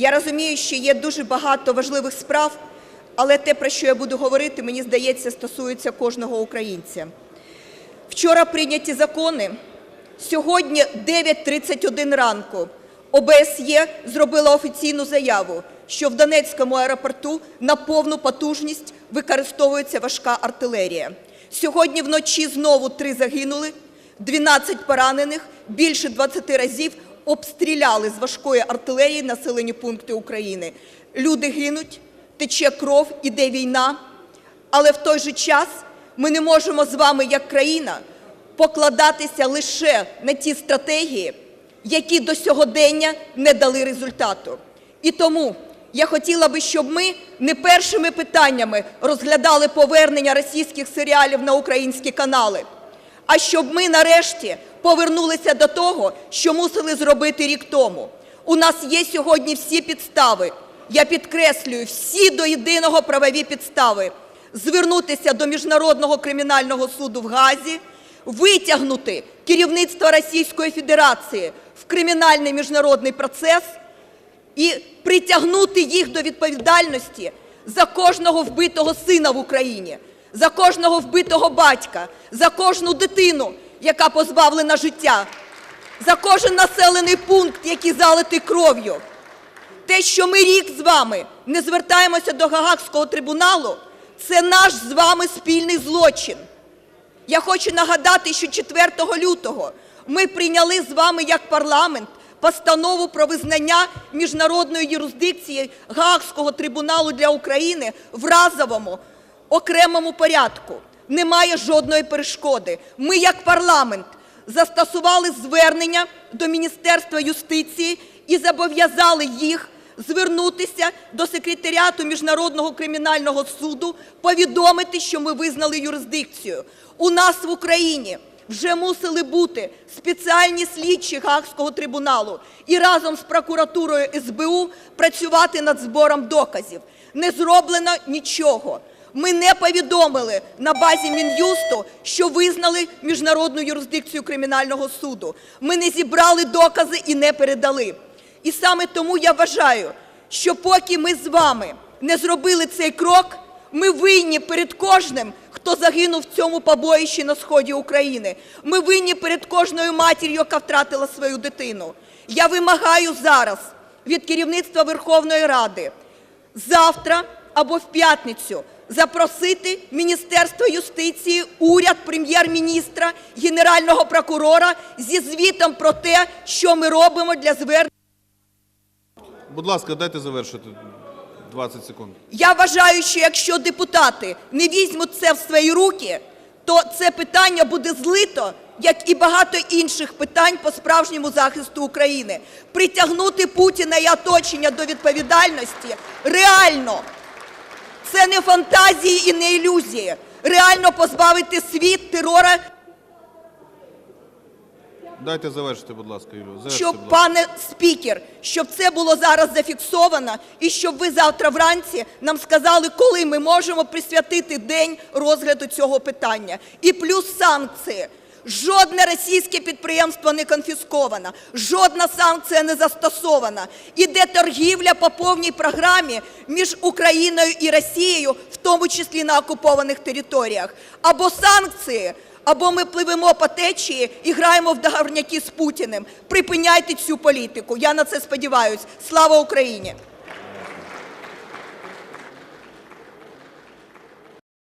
Я розумію, що є дуже багато важливих справ, але те, про що я буду говорити, мені здається, стосується кожного українця. Вчора прийняті закони. Сьогодні 9.31 ранку ОБСЄ зробила офіційну заяву, що в Донецькому аеропорту на повну потужність використовується важка артилерія. Сьогодні вночі знову три загинули, 12 поранених, більше 20 разів обстріляли з важкої артилерії населені пункти України. Люди гинуть, тече кров, іде війна, але в той же час ми не можемо з вами, як країна, покладатися лише на ті стратегії, які до сьогодення не дали результату. І тому я хотіла би, щоб ми не першими питаннями розглядали повернення російських серіалів на українські канали, а щоб ми нарешті повернулися до того, що мусили зробити рік тому. У нас є сьогодні всі підстави, я підкреслюю, всі до єдиного правові підстави звернутися до Міжнародного кримінального суду в Газі, витягнути керівництво Російської Федерації в кримінальний міжнародний процес і притягнути їх до відповідальності за кожного вбитого сина в Україні, за кожного вбитого батька, за кожну дитину, яка позбавлена життя, за кожен населений пункт, який залитий кров'ю. Те, що ми рік з вами не звертаємося до Гаагського трибуналу, це наш з вами спільний злочин. Я хочу нагадати, що 4 лютого ми прийняли з вами як парламент постанову про визнання міжнародної юрисдикції Гаагського трибуналу для України в разовому окремому порядку. Немає жодної перешкоди. Ми як парламент застосували звернення до Міністерства юстиції і зобов'язали їх звернутися до секретаріату Міжнародного кримінального суду, повідомити, що ми визнали юрисдикцію. У нас в Україні вже мусили бути спеціальні слідчі Гаагського трибуналу і разом з прокуратурою СБУ працювати над збором доказів. Не зроблено нічого. Ми не повідомили на базі Мін'юсту, що визнали міжнародну юрисдикцію кримінального суду. Ми не зібрали докази і не передали. І саме тому я вважаю, що поки ми з вами не зробили цей крок, ми винні перед кожним, хто загинув в цьому побоїщі на сході України. Ми винні перед кожною матір'ю, яка втратила свою дитину. Я вимагаю зараз від керівництва Верховної Ради завтра або в п'ятницю запросити Міністерство юстиції, уряд, прем'єр-міністра, Генерального прокурора зі звітом про те, що ми робимо для звернення. Будь ласка, дайте завершити 20 секунд. Я вважаю, що якщо депутати не візьмуть це в свої руки, то це питання буде злито, як і багато інших питань по справжньому захисту України. Притягнути Путіна і оточення до відповідальності реально. Це не фантазії і не ілюзії. Реально позбавити світ терора, Дайте завершити, будь ласка, Юлію. Завершити, щоб, будь ласка. пане спікер, щоб це було зараз зафіксовано, і щоб ви завтра вранці нам сказали, коли ми можемо присвятити день розгляду цього питання. І плюс санкції. Жодне російське підприємство не конфісковано, жодна санкція не застосована. Іде торгівля по повній програмі між Україною і Росією, в тому числі на окупованих територіях. Або санкції, або ми пливемо по течії і граємо в договорняки з Путіним. Припиняйте цю політику. Я на це сподіваюся. Слава Україні!